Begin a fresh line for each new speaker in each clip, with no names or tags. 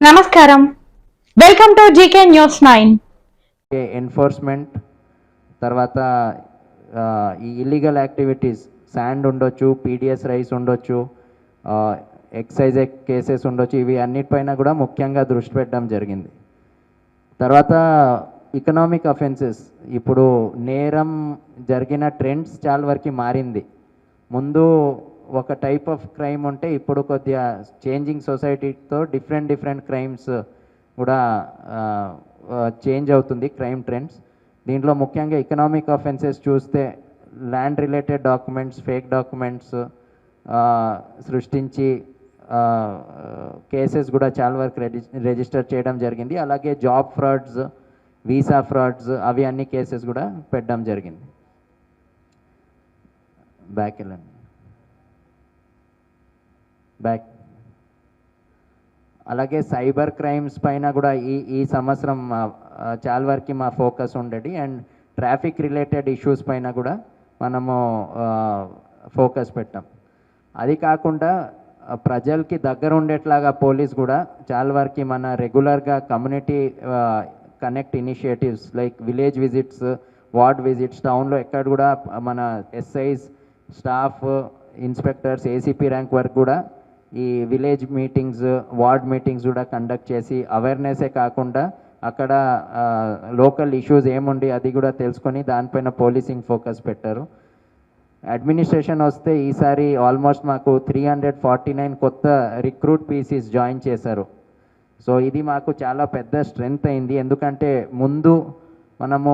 నమస్కారం. Welcome to GK news nine
enforcement తర్వాత ఈ ఇల్లీగల్ యాక్టివిటీస్ శాండ్ ఉండొచ్చు పీడిఎస్ రైస్ ఉండొచ్చు ఎక్సైజ్ కేసెస్ ఉండొచ్చు ఇవి అన్నిటిపైన కూడా ముఖ్యంగా దృష్టి పెట్టడం జరిగింది. తర్వాత ఎకనామిక్ అఫెన్సెస్ ఇప్పుడు నేరం జరిగిన ట్రెండ్స్ చాలా వరకు మారింది. ముందు ఒక టైప్ ఆఫ్ క్రైమ్ ఉంటే ఇప్పుడు కొద్దిగా చేంజింగ్ సొసైటీతో డిఫరెంట్ డిఫరెంట్ క్రైమ్స్ కూడా చేంజ్ అవుతుంది క్రైమ్ ట్రెండ్స్ దీంట్లో ముఖ్యంగా ఎకనామిక్ అఫెన్సెస్ చూస్తే land related documents fake documents సృష్టించి కేసెస్ కూడా చాలా వరకు రిజిస్టర్ చేయడం జరిగింది. అలాగే జాబ్ ఫ్రాడ్స్ వీసా ఫ్రాడ్స్ అవి అన్ని కేసెస్ కూడా పెట్టడం జరిగింది. బ్యాక్ వెళ్ళండి. బ్యాక్ అలాగే సైబర్ క్రైమ్స్ పైన కూడా ఈ ఈ సంవత్సరం చాలా వరకు మా ఫోకస్ ఉండేది. అండ్ ట్రాఫిక్ రిలేటెడ్ ఇష్యూస్ పైన కూడా మనము ఫోకస్ పెట్టాం. అది కాకుండా ప్రజలకి దగ్గర ఉండేట్లాగా పోలీస్ కూడా చాలా వరకు మన రెగ్యులర్గా community connect initiatives like village visits ward visits టౌన్లో ఎక్కడ కూడా మన SIs staff inspectors ACP rank వరకు కూడా ఈ విలేజ్ మీటింగ్స్ వార్డ్ మీటింగ్స్ కూడా కండక్ట్ చేసి అవేర్నెస్సే కాకుండా అక్కడ లోకల్ ఇష్యూస్ ఏముండి అది కూడా తెలుసుకొని దానిపైన పోలీసింగ్ ఫోకస్ పెట్టారు. అడ్మినిస్ట్రేషన్ వస్తే ఈసారి ఆల్మోస్ట్ మాకు త్రీ హండ్రెడ్ ఫార్టీ నైన్ కొత్త రిక్రూట్ పీసీస్ జాయిన్ చేశారు. సో ఇది మాకు చాలా పెద్ద స్ట్రెంగ్త్ అయింది. ఎందుకంటే ముందు మనము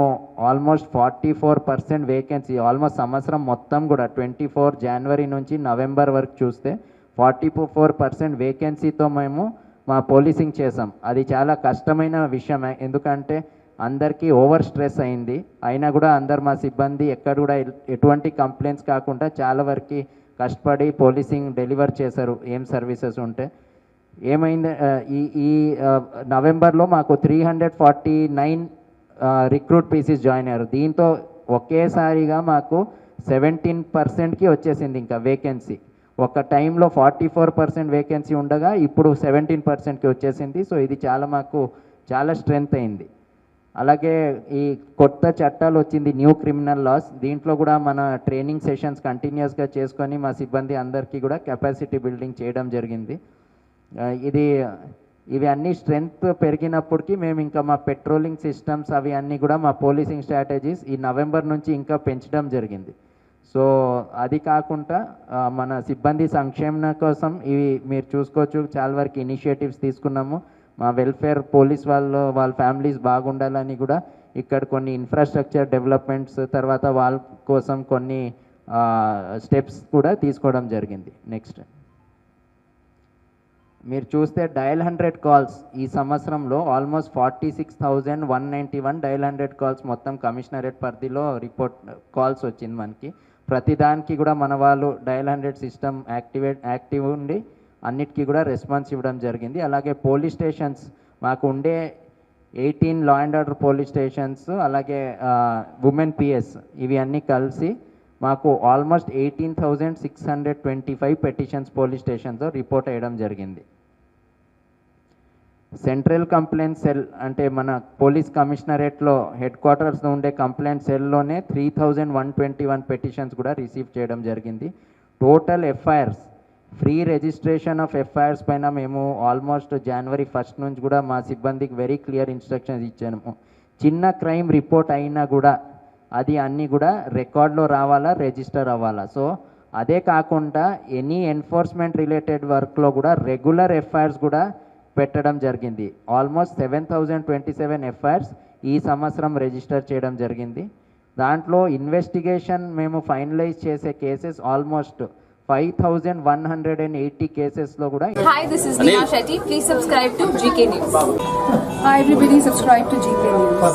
almost forty four percent vacancy almost సంవత్సరం మొత్తం కూడా ట్వంటీ ఫోర్ జనవరి నుంచి నవంబర్ వరకు చూస్తే ఫార్టీ ఫోర్ పర్సెంట్ వేకెన్సీతో మేము మా పోలీసింగ్ చేసాం అది చాలా కష్టమైన విషయం ఎందుకంటే అందరికీ ఓవర్ స్ట్రెస్ అయింది. అయినా కూడా అందరు మా సిబ్బంది ఎక్కడ కూడా ఎటువంటి కంప్లైంట్స్ కాకుండా చాలా వరకు కష్టపడి పోలీసింగ్ డెలివర్ చేశారు. ఏం సర్వీసెస్ ఉంటే. ఏమైంది ఈ ఈ నవంబర్లో మాకు three hundred forty nine recruit PCs join అయ్యారు. దీంతో ఒకేసారిగా మాకు సెవెంటీన్ పర్సెంట్కి వచ్చేసింది ఇంకా వేకెన్సీ ఒక టైంలో ఫార్టీ ఫోర్ పర్సెంట్ వేకెన్సీ ఉండగా ఇప్పుడు సెవెంటీన్ పర్సెంట్కి వచ్చేసింది. సో ఇది చాలా మాకు చాలా స్ట్రెంగ్త్ అయింది. అలాగే ఈ కొత్త చట్టాలు వచ్చింది న్యూ క్రిమినల్ లాస్ దీంట్లో కూడా మన ట్రైనింగ్ సెషన్స్ కంటిన్యూస్గా చేసుకొని మా సిబ్బంది అందరికీ కూడా కెపాసిటీ బిల్డింగ్ చేయడం జరిగింది. ఇది ఇవి అన్ని స్ట్రెంగ్త్ పెరిగినప్పటికీ మేము ఇంకా మా పెట్రోలింగ్ సిస్టమ్స్ అవి అన్నీ కూడా మా పోలీసింగ్ స్ట్రాటజీస్ ఈ నవంబర్ నుంచి ఇంకా పెంచడం జరిగింది. సో అది కాకుండా మన సిబ్బంది సంక్షేమం కోసం ఇవి మీరు చూసుకోవచ్చు. చాలా వరకు ఇనిషియేటివ్స్ తీసుకున్నాము. మా వెల్ఫేర్ పోలీస్ వాళ్ళు వాళ్ళ ఫ్యామిలీస్ బాగుండాలని కూడా ఇక్కడ కొన్ని ఇన్ఫ్రాస్ట్రక్చర్ డెవలప్మెంట్స్ తర్వాత వాళ్ళ కోసం కొన్ని స్టెప్స్ కూడా తీసుకోవడం జరిగింది. నెక్స్ట్ మీరు చూస్తే డయల్ హండ్రెడ్ కాల్స్ ఈ సంవత్సరంలో almost forty six thousand one ninety one dial hundred calls మొత్తం కమిషనరేట్ పరిధిలో రిపోర్ట్ కాల్స్ వచ్చింది మనకి. ప్రతిదానికి కూడా మన వాళ్ళు dial hundred system activate active ఉండి అన్నిటికీ కూడా రెస్పాన్స్ ఇవ్వడం జరిగింది. అలాగే పోలీస్ స్టేషన్స్ మాకు ఉండే eighteen law and order police stations అలాగే ఉమెన్ పిఎస్ ఇవి అన్నీ కలిసి మాకు almost eighteen thousand six hundred twenty five petitions police స్టేషన్తో report వేయడం జరిగింది. సెంట్రల్ కంప్లైంట్ సెల్ అంటే మన పోలీస్ కమిషనరేట్లో హెడ్ క్వార్టర్స్లో ఉండే complaint సెల్లోనే three thousand one twenty one petitions కూడా రిసీవ్ చేయడం జరిగింది. Total FIRs free registration of FIRs పైన మేము ఆల్మోస్ట్ జనవరి ఫస్ట్ నుంచి కూడా మా సిబ్బందికి వెరీ క్లియర్ ఇన్స్ట్రక్షన్స్ ఇచ్చాము. చిన్న క్రైమ్ రిపోర్ట్ అయినా కూడా అది అన్నీ కూడా రికార్డ్లో రావాలా రిజిస్టర్ అవ్వాలా? సో అదే కాకుండా ఎనీ ఎన్ఫోర్స్మెంట్ రిలేటెడ్ వర్క్లో కూడా రెగ్యులర్ ఎఫ్ఐఆర్స్ కూడా పెట్టడం జరిగింది almost seven thousand twenty seven FIRs ఈ సంవత్సరం రిజిస్టర్ చేయడం జరిగింది దాంట్లో ఇన్వెస్టిగేషన్ మేము ఫైనలైజ్ చేసే cases almost five thousand one hundred and eighty కేసెస్లో కూడా
Hi, this is Neha Shetty. Please subscribe to GK News.
Hi everybody, subscribe to GK News.